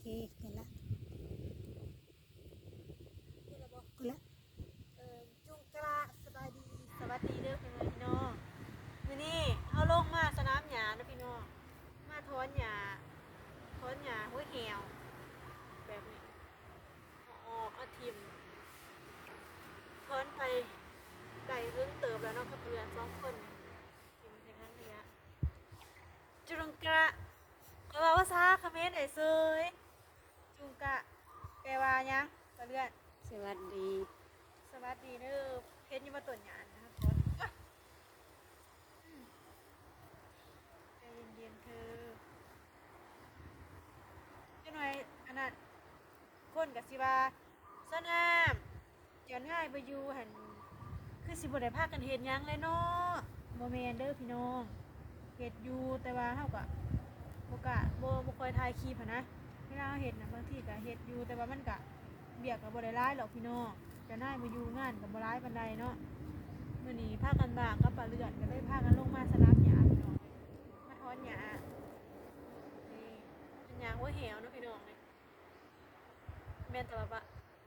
เคเห็นละกูละเออจุงกระสบายดีสวัสดีเด้อพี่น้องมื้อนี้เฮาลงมาสนามหญ้าเด้อพี่น้องมาถอนหญ้าถอนหญ้าหัวแหวแบบนี้อออกอาทิมถอนไปได้เรื่องเติบแล้วเนาะกับเพือนสองคนทิ่มในครั้งระยะจุงกระแปลว่าภาษาเขมรไอ้เซย จุงกระแปลว่าหยังก็เลื่อน สวัสดีสวัสดีเด้อเพชรอยิมาต้นหยานนะครับคนใจเย็นๆเธอเจ้าหน่อยอันนั้นคนกับสิว่าสนามเจียนง่ายไปอยู่หันคือสิบ่ได้พากันเฮ็ดหยังเลยเนาะบ่แม่นเด้อพี่น้องเฮ็ดอยู่แต่ว่าเฮาก็บ่กะบ่บ่ค่อยถ่ายคลิปหันนะเวลาเราเฮ็ดน่ะบางทีก็เฮ็ดอยู่แต่ว่ามันก็เบียกก็บ่ได้หลายหรอกพี่น้องจะน่ายมาอยู่งานกับบร้ายบันไดเนาะมื่อนี้พากันบางกับปลาเลือดก็เลยพากันลงมาสลับหญ้าพี่น้องมาทอนหญ้านี่เป็นหญ้าหัวเหวเนาะพี่น้องเลยแม่นตลอดปะ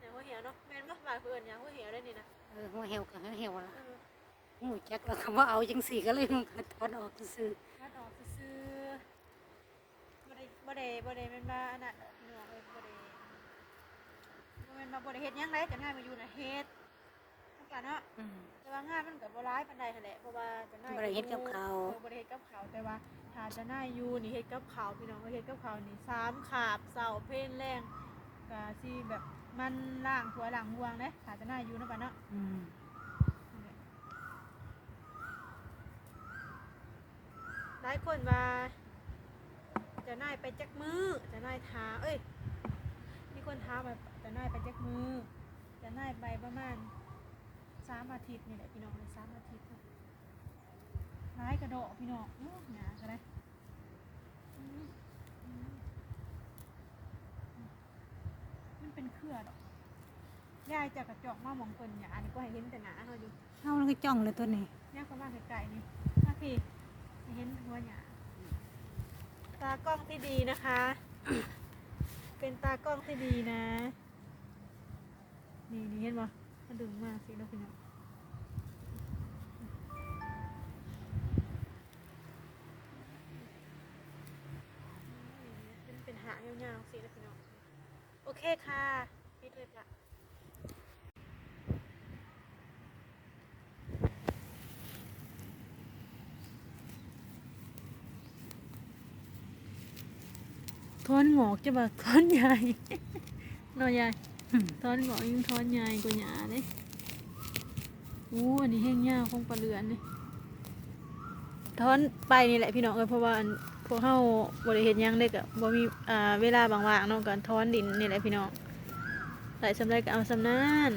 หญ้าหัวเหวเนาะแม่นบ่บาดเพื่อนหญ้าหัวเหวได้นี่นะเออหัวเหี่ยวกับหัวเหี่ยวละเออหูจักแล้วคำว่าเอาจังสี่ก็เลยมันก็ถอนออกซื่อคัดออกซื่อๆบ่ได้บ่ได้บ่ได้แม่นว่าอันนั้นดอกพี่น้องเอ้ยบ่ได้บ่แม่นว่าบ่ได้เฮ็ดหยังไดจะน่ายมาอยู่น่ะเฮ็ดทั้งกันเนาะๆอืม แต่ว่างานมันกับบ่ร้ายปานใดหั่นแหละเพราะว่าจะน่าบ่ได้เฮ็ดกับข้าวเออบ่ได้เฮ็ดกับข้าวแต่ว่าถ้าจะน่าอยู่นี่เฮ็ดกับข้าวพี่น้องก็เฮ็ดกับข้าวนี่สามขาบเสาร์เพลนแรงก็สิแบบมันล้างถ้วยล้างห่วงเด้ถ้าจะน่าอยู่เนาะปะเนาะ อืมนั่นแหละหลายคนว่าจะน่ายไปจักมือจะน่ายทาเอ้ยมีคนท้ามว่า จะน่ายไปจักมือ จะน่ายไปประมาณสามอาทิตย์นี่แหละพี่น้องสามอาทิตย์ร้ายกระโดดพี่น้องโอ้หนาก็ได้อืมอืมมันเป็นเครือดอกยายจากกระจอกมาหมองคนหยานี่ก็ให้เห็นแต่หนาเขาอยู่เอาแล้วก็จ้องเลยตัวนี้ยากก็มาไกลๆนี่ถ้าพี่ให้เห็นหัวหยาตากล้องที่ดีนะคะ เป็นตากล้องที่ดีนะ นี่นี่เห็นปะมันดึงมากสิแล้วพี่น้องเป็นเป็นหางยาวๆสินะพี่น้อง โอเคค่ะพี่เธอจะทอนหงอกจะแบบทอนใหญ่นอยใหญ่อืม ทอนหงอกยิ่งทอนใหญ่กว่าหยาเลยอู้อันนี้แห้งยาคงปลาเรือนนี่ทอนไปนี่แหละพี่น้องเอ้ยเพราะว่าพวกเฮาบริเห็นยังเด็กอะบ่มีอ่าเวลาบางว่างๆเนาะกันทอนดินนี่แหละพี่น้องไหลสำไรก็เอาสำนาน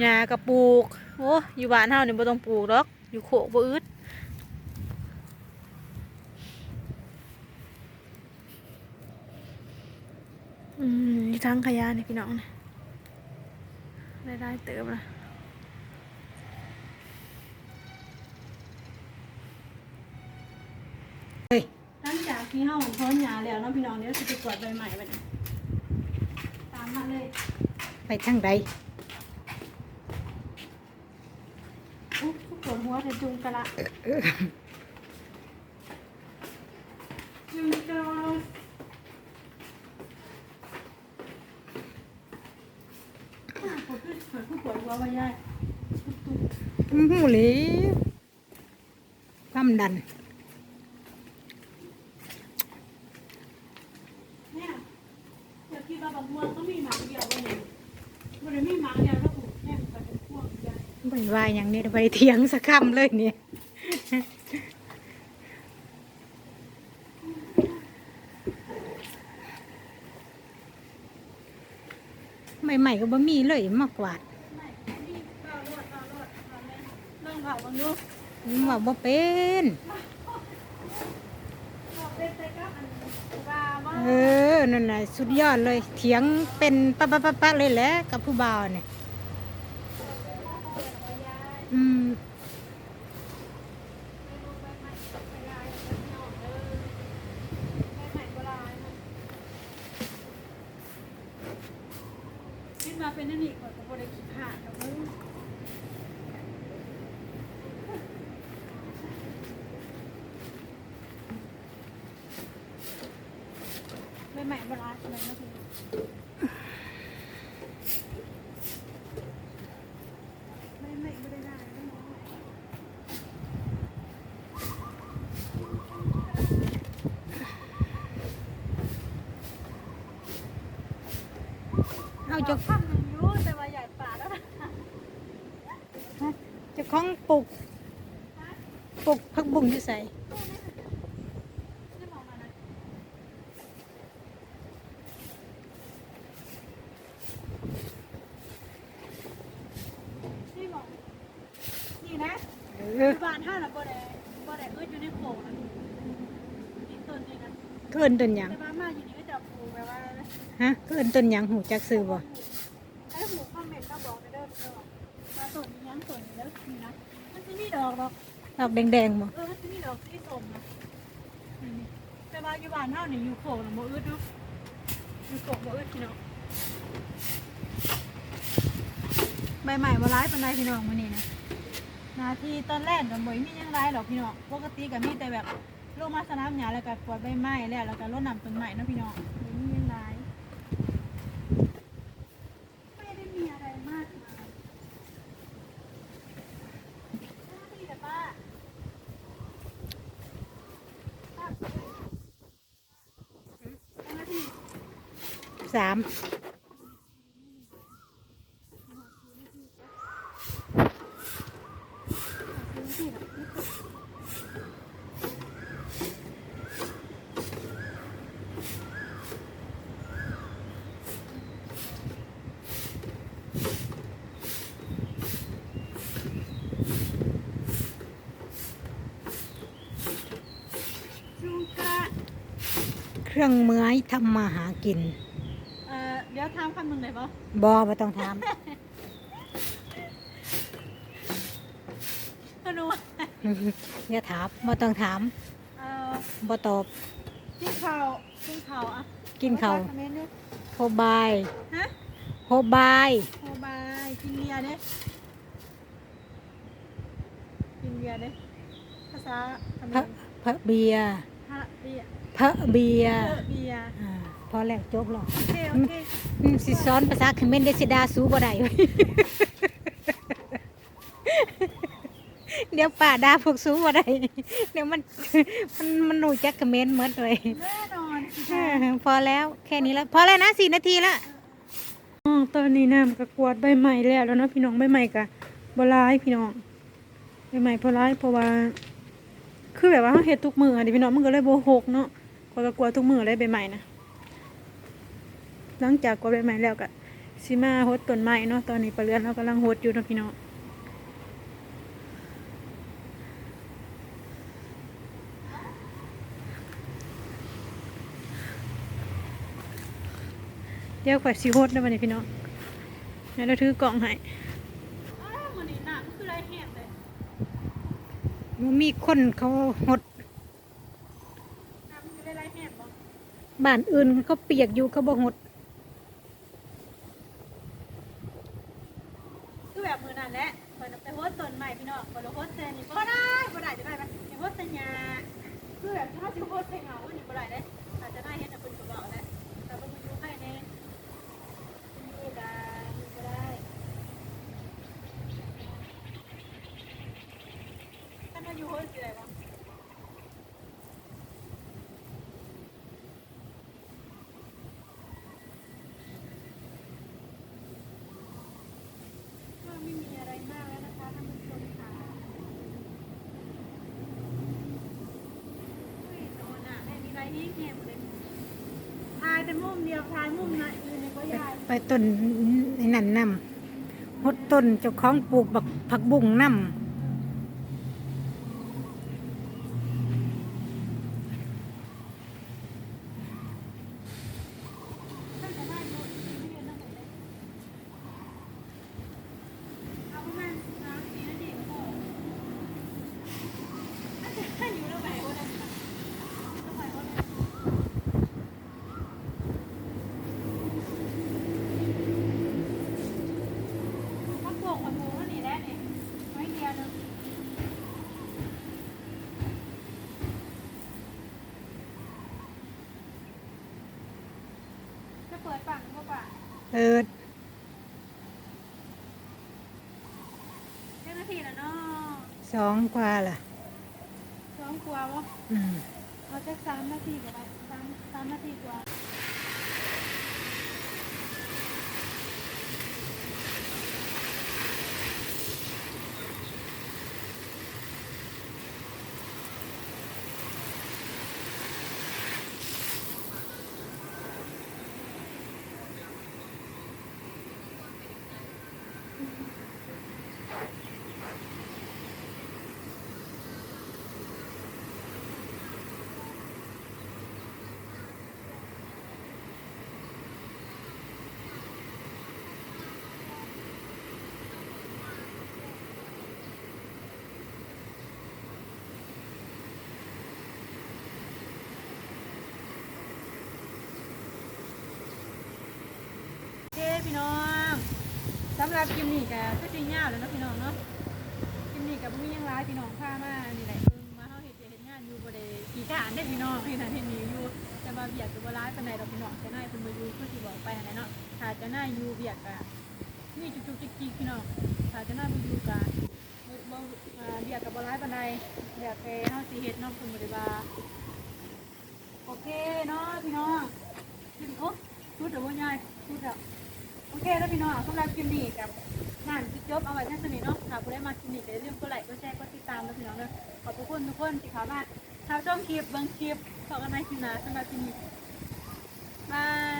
หญ้ากระปลูกโอ้อยู่บ้านเฮาเนี่ยบ่ต้องปลูกดอก อยู่โคกบ่อึด อืมอยู่ทา งขยะนี่พี่น้องนะได้ได้เติมละเฮ้ยหลังจากที่เฮาพ้นหยาแล้วเนาะพี่น้องเดี๋ยวสิไปกวาดใบใหม่บัดนี้ตามมาเลยไปทางใดอุ๊ยปวดหัวแต่จุงกะละจุงกะละอ่ ผู้ปวดหัวว่ายายอือหูหลีความดันเนี่ยเดี๋ยวคิดว่าบางม่วงต้องมีหมากเดียววันนี้วันนี้มีหมากเดียวแล้วผูกแม่งไปเป็นพวงยายบริวาอย่างนี้ไปเถียงสักคำเลยเนี่ย ใหม่ๆก็บ่มีเลยมากกว่าดไม่นี่เบาโลดเบาโลดเบาเลยลองเผาบังดูมันว่าบ่เป็นเอาเป็นไปกับอันว่าว่าเออนั่นน่ะสุดยอดเลย เถียงเป็นปะปะปะปะเลยแหละกับผู้บ่าวเนี่ยอืม เป็นนั่นอีกก็บ่ได้ขี้ขาดแล้วมึงใบใหม่บลาอะไรนะพี่ ของปลูกปลูกผักบุ้งอยู่ใส่ไม่มองมานะนี่มองนี่นะเออบ้านท่าน่ะบ่ได้บ่ได้เอิ้นอยู่ในโขงนะนี่นี่ต้นนี่นะเกินต้นหยังแต่ว่ามาอยู่นี่ก็จะปลูกแบบว่าฮะเกินต้นหยังหูจักซื้อบ่ ดอกดอกดอกแดงๆบ่เออมันจะมีดอกสีส้มนะนี่นี่แต่ว่าอยู่บ้านเฮานี่อยู่โขงน่ะบ่อึดเนาะอยู่โขงบ่อึดพี่น้องใบใหม่บ่ร้ายปานใดพี่น้องมื้อนี้นะนาทีตอนแรกก็บ่มีหยังร้ายหรอกพี่น้องปกติก็มีแต่แบบลงมาสนามหญ้าแล้วก็กวาดใบไม้แล้วแล้วก็รดน้ำต้นไม้เนาะพี่น้องบ่มีหยังร้าย ไม่ได้มีอะไรมากมายหน้าที่แต่ป้าป้าหน้าที่ สามจุงกะเครื่องไม้ทำมาหากิน เอ่อเดี๋ยวถามคำหนึ่งเลยปะบ่บ่ต้องถามก็รู้ว่าอย่าถามบ่ต้องถามเอ่อบ่ตอบกินข้าวกินข้าวอะกินข้าวภษเขมรเนี่ยโฮบายฮะโฮบายโมบายกินเบียร์เนี่ยกินเบียร์เนี่ยภาษาเขมพระรพระเบียร์พระเบียร์พระเบียร์ เออเบียร์อ่าพอแล้วจบแล้วโอเคโอเคอืมสิสอนภาษาเขมรได้สิดาสูบ่ได้เดี๋ยวป้าด่าพวกสูบ่ได้เดี๋ยวมันมันมันรู้จักเขมรหมดเลยแน่นอนสิเอคะอพอแล้วแค่นี้แล้ว พอแล้วนะสี่นาทีละอ๋อตอนนี้น้ำก็กวาดใบใหม่แล้วแล้วเนาะพี่น้องใบใหม่กะบร้ายพี่น้องใบใหม่พอร้ายเพราะว่า คือแบบว่าเราเฮ็ดทุกมืออะดิพี่น้องมันก็เลยโบหกเนาะกวาดก็กวาดทุกมือเลยใบใหม่นะ หลังจากกวาดใบใหม่แล้วก็สิมาหดต้นไม้เนาะตอนนี้ปลาเรือนเรากำลังหดอยู่เนาะพี่น้องเดี๋ยวข่อยสิหดนะวันนี้พี่น้องเดี๋ยวเราถือกล่องให้อ้าวมันนี่น้ำคือไรแห้งเลยมันมีคนเขาหดน้ำคือไรแห้งบ่บ้านอื่นเขาเปียกอยู่เขาบ่หด คือแบบมือนั่นแหละเปิดไปโฮสต์ต้นใหม่พี่น้องเปิดโฮสต์เซนนี่ก็ได้ก็ได้จะได้ไหมอย่าโฮสต์เซนยาคือแบบถ้าจะโฮสต์เซนเหงาอันนี้ก็ได้เด้อาจจะได้เห็นแต่คนกระเป๋าแหละแต่เป็นมันอยู่ให้แน่อยู่ได้ก็ได้ถ้ามันอยู่โฮสต์อะไรบ้าง ก็ไม่มีอะไรมากแล้วนะคะท่านผู้ชมค่ะเฮ้ยโดนอะไม่มีอะไรให้เงียบเลยทาย แต่มุมเดียวทายมุมนะอื่นเนี่ยก็ยายไปต้นไอ้นั่นนำหดต้นเจ้าของปลูกบักผักบุ้งนำ ท่านจะได้ดูไม่เรียนทั้งหมดเลยเอาประมาณสามสี่นาทีก็พออาจจะให้อยู่แล้วไปก็ได้ค่ะต้องไปก็ได้พักโป่งพักโป่งก็หนีแล้วนี่ไม่เดียว เปิดเจ้าหน้าที่แล้วเนาะสองกว่าล่ะ สองกว่าวะอืม เอาจักสามนาทีกว่าไปสามสามนาทีกว่า พี่น้องสำหรับคลิปนี้ก็คือสิยาวแล้วนะพี่น้องเนาะคลิปนี้ก็บ่มีหยังหลายพี่น้องพามานี่แหละมาเฮาเฮ็ดเวียกเฮ็ดงานอยู่บ่ได้กี่การได้พี่น้องที่นั่นเฮ็ดนี่อยู่แต่ว่าเวียกก็บ่หลายปานใดดอกพี่น้องจะนายเพิ่นบ่อยู่คือสิบอกไปหั่นเนาะถ้าจะนายอยู่เวียดกก็มีจุกๆจิกๆพี่น้องถ้าจะนายบ่อยู่ก็บ่บ่อ่าเวียกก็บ่หลายปานใดเวียกแต่เฮาสิเฮ็ดนาะเพิ่นบ่ได้ว่าโอเคเนาะพี่น้องกินโอ้พูดแต่ว่าใหญ่พูดแล้ว โอเคแล้วพี่น้องสำหรับคลิปนี้กับงานจิ๊บจบเอาไว้แค่สนิทเนาะค่ะคุณได้มาคลิปนี้ไปเรื่องก็ไลค์ก็แชร์ก็ติดตามนะพี่น้องเนาะขอบคุณทุกคนที่เข้ามาชาวช่องคลิปบิ้งคลิปขอกันในคลิปน้าสำหรับคลิปนี้บาย